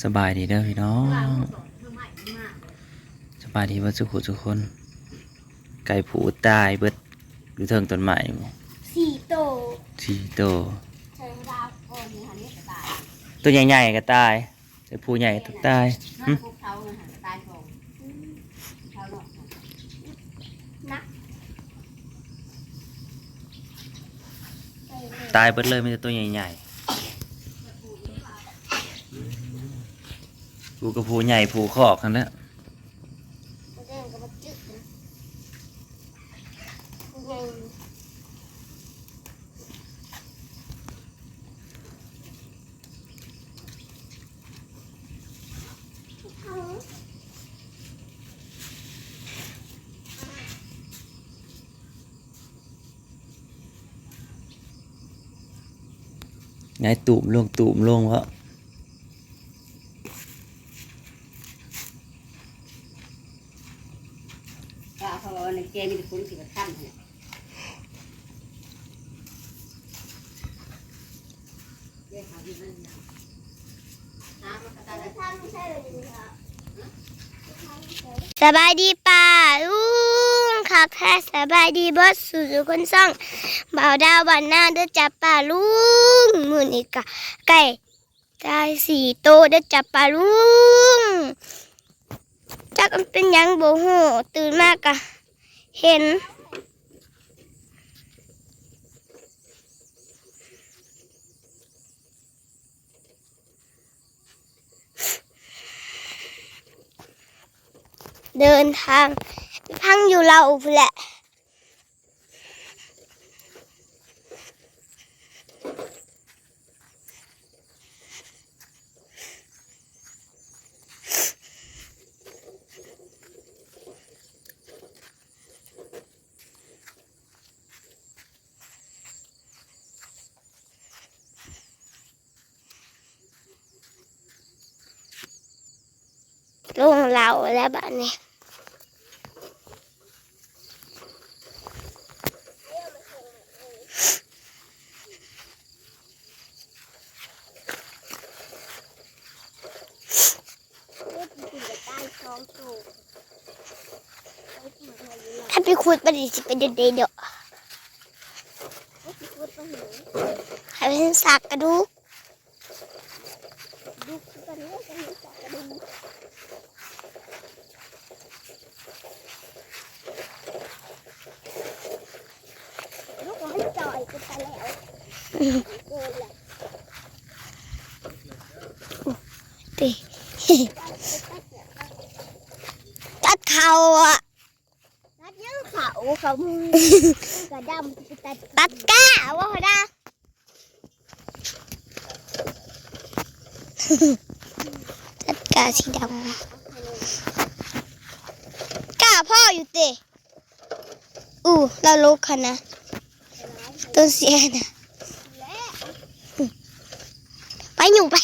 สบายดีเด้อพี่น้องสบายดีเบ่สุขุทุกคน ไก่ผูตายเบิดอยู่เทิงต้นไม้หมู่สี่โตสี่ตัวใช้ดาวโอนนี่ค่ะนี่กระต่ายตัวใหญ่ๆก็ตายแต่ผู้ใหญ่ก็ตายนหึอกภูเขาเลยค่ะกระต่ายทองเขาหลอกนักตายเบิดเลยมีแต่ตัวใหญ่ๆ ผูกับผูใหญ่ผูคอกกันแล้วเรื่องก็มจึ๊กนะยังไงตูมลงตูมลงวะ ก็ เขาบอกมีแต่คนสิบขั้นเนี่ยเรื่องหาที่นั่นนะน้ำมันกระตายท่านไม่ใช่เลยค่ะสบายดีป่าลุงคักแท้สบายดีบอสสู่คนซ่องบ่าวดาวบ้านหน้าเด้อจับป่าลุงมือนี่กะไก่ตายสี่โตวเด้อจับป่าลุงจักมันเป็นยังโบโหตื่นมากกะ เห็น เดินทางพังอยู่เราแหละ ลงเราแล้วบ้านนี้ถ้าไปขุดมันจะเป็นเด็ดเดี๋ยวให้เป็นสักกระดูกมันจ่อยกันไปแล้ว ตีตัดเขาอะนัดยังเขาเขามือกระดำตัดตัดก้าว่าพอดาตัดก้าสีดำก้าพ่ออยู่เตะอู้เราลุกคันนะนะ ไปอยู่ไป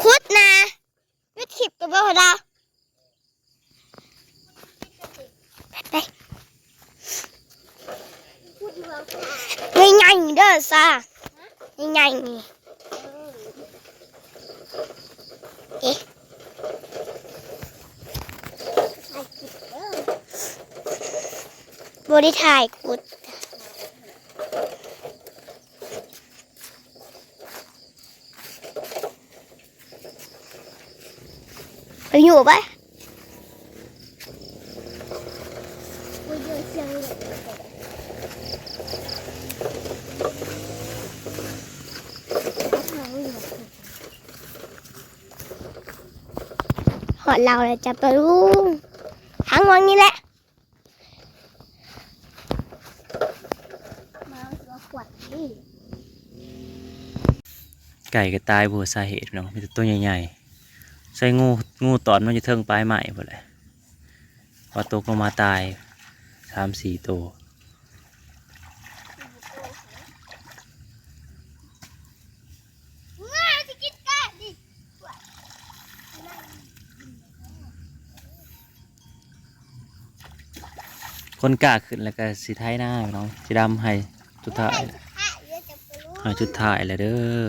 คุดนะวิถิบกับว่าพอดาไปไม่ไงเด้อซาไม่ไงนี่เอ๊ะ บริถ่ายกุดไปอยู่ปะหอดเราเลยจะไปลุงทั้งวันนี้แหละ มาตัวขวดนี่ ไก่ก็ตายบัวสาเหตุพี่น้องมีแต่ตัวใหญ่ๆใส่งูงูตอนมันจะเทิงปลายไม้หมดเลยพอตกลงมาตายสามสี่ตัวง่ายจะกินแก่ดิคคนกล้าขึ้นแล้วก็สีไทยหน้าพี่น้องสีดำให้จุดท้ายอะเดี๋ยวจะไปรู้ให้จุดท้ายเลยเด้อ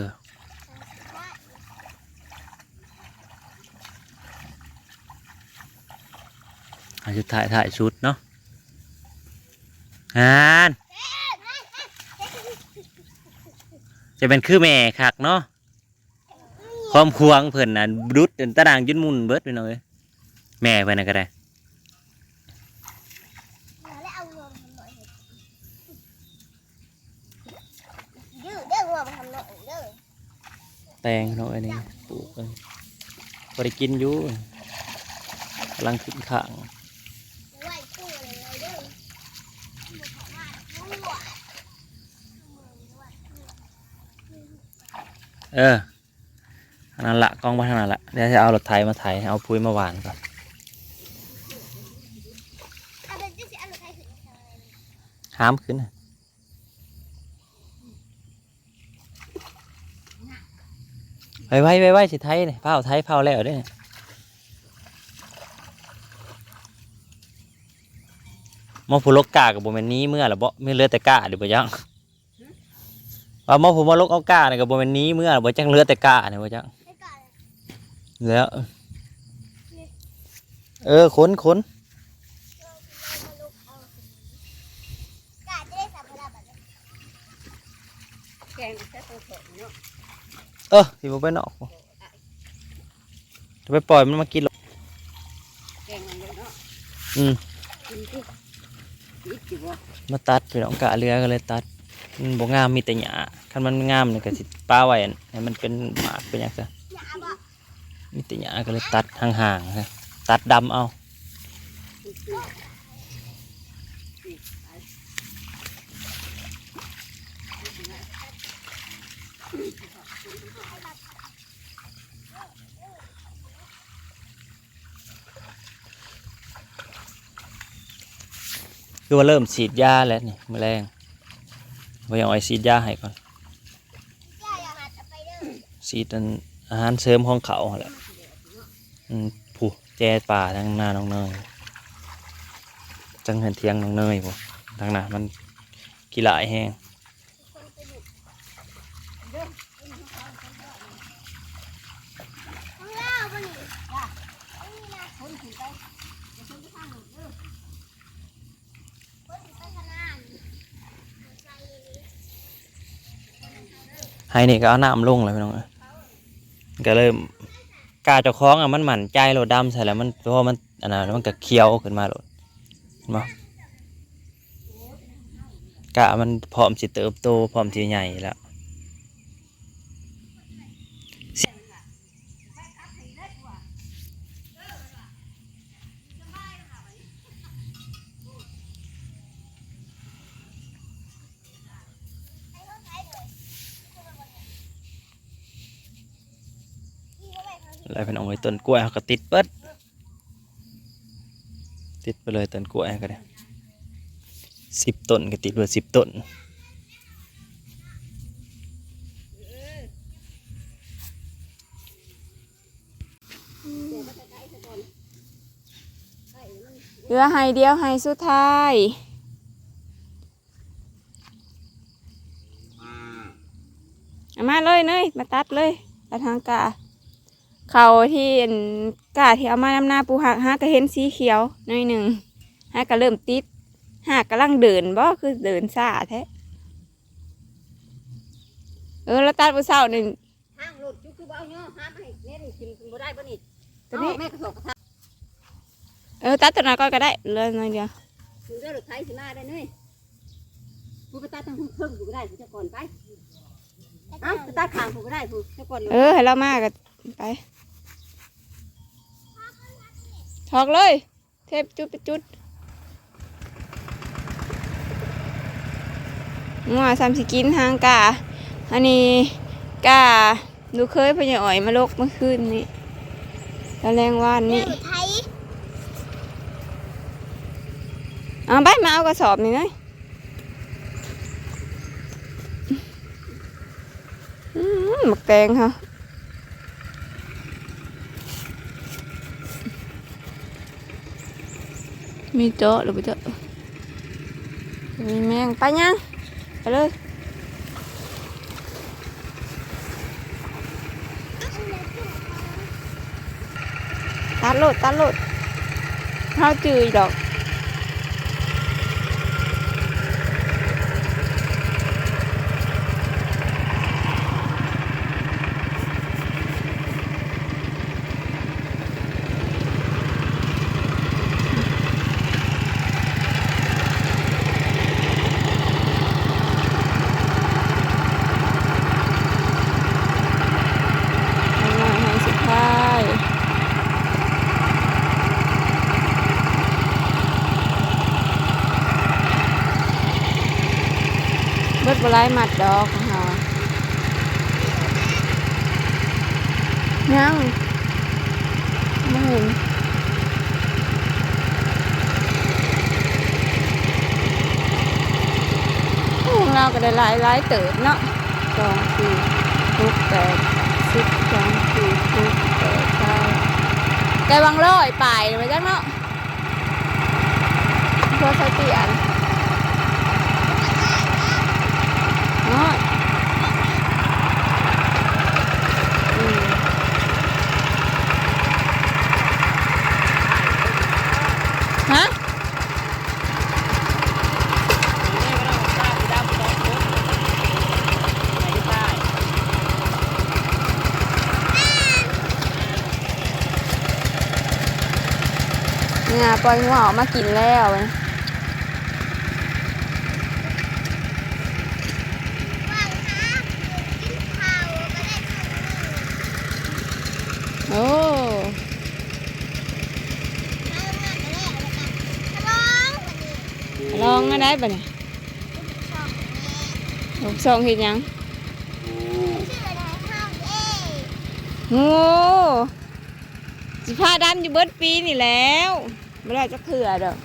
ให้จุดท้ายถ่ายชุดเนาะงานจะเป็นคือแม่คักเนาะความควงเพิ่นน่ะดุดตะดางจุนมุนเบิดพี่น้องเอ้ยแม่เพิ่นน่ะก็ได้แล้วเอางหน่อยน่อยเด้อแตงเนาะอันนี้ปลูกพอได้กินอยู่กำลังขึ้นข้าง ไหวตู้เลยเด้อ เอออันนั้นละกล้องมาทางนั้นละเดี๋ยวจะเอารถไถมาไถเอาปุ้ยมาหวานก่อนห้ามขึ้นไปไว้ไปไว้สิไทยเนี่ยเผาไทยเผาแล้วด้อมอผู้ลกกากับโบแมนนี้เมื่อละบ่ไม่เลือแต่กาเดี๋ยวบ่ยัง ว่ามอผู้มาลกเอากาเนี่ยกับโบแมนนี้เมื่อละบ่จังเหลือแต่กาเนี่ยบ่จังให้ก่อนแล้ว เออค้นค้นเอาลูกเอากาจะได้สับระแบบนี้แกงใช้ตัวแข็งเนาะเออสิบ่ไปนอกบ่จะไปปล่อยมันมากินหรอกแกงมันเลยเนาะอืมกินที่ยิบจิบ่มาตัดไปน้องกะเรือก็เลยตัดมันบ่งามมีแต่หญ้า คันมันงามนี่ก็สิป้าไว้ให้มันเป็นหมากเป็นหยังซะนาบ่มีแต่หญ้าก็เลยตัดห่างๆฮะตัดดำเอาคือว่าเริ่มฉีดยาแล้วนี่แมลงไว้เอาไว้ฉีดยาให้ก่อน ย่าอย่ามาจะไปเด้อฉีดอันอาหารเสริมของเขาหะแหละอืมผู้แจป่าทางหน้าน้องเนยจังเห็นเทียงน้องเนยบ่ทางหน้ามันกีฬายแห้งข้างล่ายวคนที่ข้างหนูเด้อคนสิไปข้างหน้านี่ใส่ให้นี่ก็เอาน้ำลงเลยพี่น้องเอ้ย ก็เริ่มกาเจ้าของอะมันหมั่นใจโลดดำใส่แล้วมันเพราะมันอันนั้นมันก็เคี้ยวขึ้นมาโลดเห็นไหมกะมันพร้อมสิเติบโตพร้อมที่ใหญ่แล้ว แล้วเป็นเอาไว้ ต้นกล้วยเขาก็ติดเปิดติดไปเลยต้นกล้วยก็ได้สิบต้นก็ติดไปสิบต้นเหลือให้เดียวให้สุดท้ายเอามาเลยเนยมาตัดเลยตัดทางกา เขาที่อันกาที่เอามานำหน้าปูหักหาก็เห็นสีเขียวหน่อยหนึ่งหาก็เริ่มติดหากกำลังเดินบ่คือเดินซ่าแท้เออแล้วตัดปูเศร้านี่ห้างหลุดจุกคือบ่เอาเนาะห้ามให้เน้นกินบ่ได้บ่นี่ตัวนี้เอาแม่กระสอบกระทะเออตัดตัวนั้นก่อนก็ได้เหลยหน่อยเดียวถึงได้รถไถสิมาได้เน้ยผู้ไปตัดทางเพิ่งอยู่ก็ได้ผู้จะก่อนไปเอ้าไปตัดข้างผู้ก็ได้ผู้จะก่อนเออให้เรามากันไป ถอกเลย เทปจุดไปจุดงัวสามสิกินทางกาอันนี้กาดูเคยพญาอ่อยมาลกเมื่อคืนนี้ตะแรงว่านเด้นี่เอาไปมาเอากระสอบนี่เลยอืมหมกแตงค่ะ มีโจ๊ะหรือเปล่ามีแมงไปยังไปเลยตัดโลดตัดโลดเฮาจืดดอก ทำงานให้สุดท้ายเบิดบหลายหมัดดอกของเรายังไม่เห็นของเราก็ได้หลายหลายเติบเนาะสองสี่หกแปดสิบสองสี่หกแปดเก้าได้บางร้อยไป่ายไปจังเนาะพอสตียนน้อยอืมฮะ เนี่ยปล่อยงูออกมากินแล้วนะว่างหากินข้าวก็ได้ข้าวโอ้ข้าวงานก็ได้แล้วกันร้องวันนี้ลองก็ได้ปะเนี่ยสองแม่ลูกสองเห็นยังชื่ออะไรข้าวเอ้งูสิพาดำอยู่เบิดปีนี่แล้ว ไม่ได้จะเขื่อดอก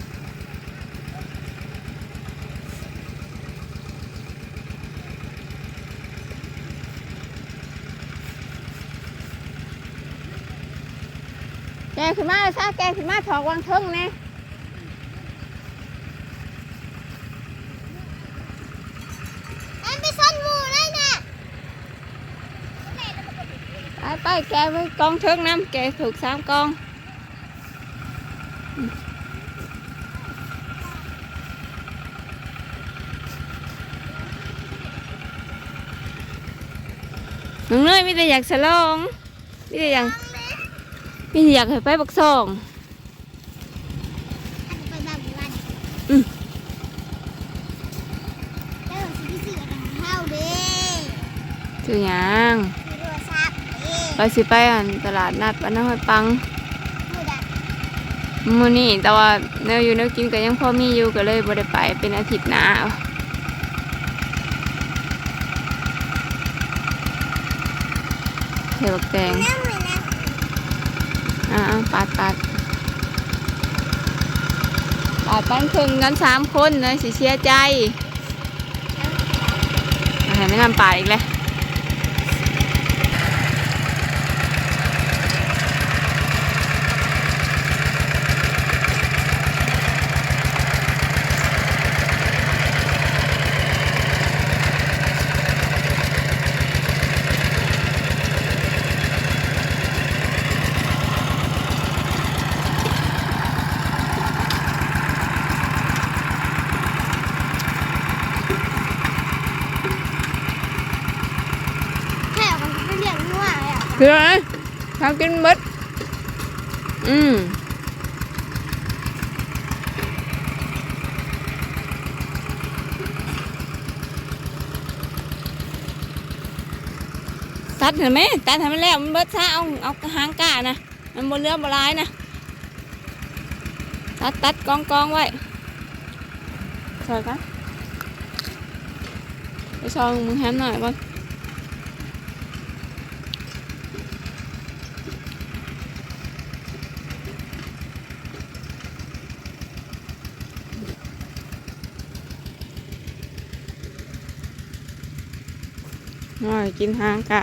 แกงขึ้นมาเลยซะแกงขึ้นมาถอกวางเทิงแน่อันไปซ่อนหมูเลยนะไปไปแกไว้กองเทิงน้ำแกถูกสามกอง น้องเนยมีแต่อยากฉลองมีแต่อยากมีแต่อยากให้ไปบักซองอันไปบ้านวันอืมแล้วสิพี่สื่อกันข้าวเด้ชื่อหยังคือโทรศัพท์เด้เราสิไปอันตลาดนัดบ้านน้อยปังพูดอะ มื้อนี้แต่ว่าแนวอยู่แนวกินก็ยังพอมีอยู่ก็เลยบ่ได้ไปเป็นอาทิตย์หน้าเอาเดี๋ยวบักแตงนั่งเลยนะอ่าๆปาดปาดปาดปันครึ่งกันสามคนเลยสิเสียใจอะให้ไม่นำปาดอีกเลยแค่มันไปเรียกงัวเลยอะ คืออะไรทำกินเบิดอืมตัดเห็นไหมตัดทำมันแล้วมันเบิดซะเอาเอาหางกานะมันบนเรือบนร้ายนะตัดตัดกองกองไว้ใช่กันไปซองมึงแฮมหน่อยก่อน น่อยกินหางกะ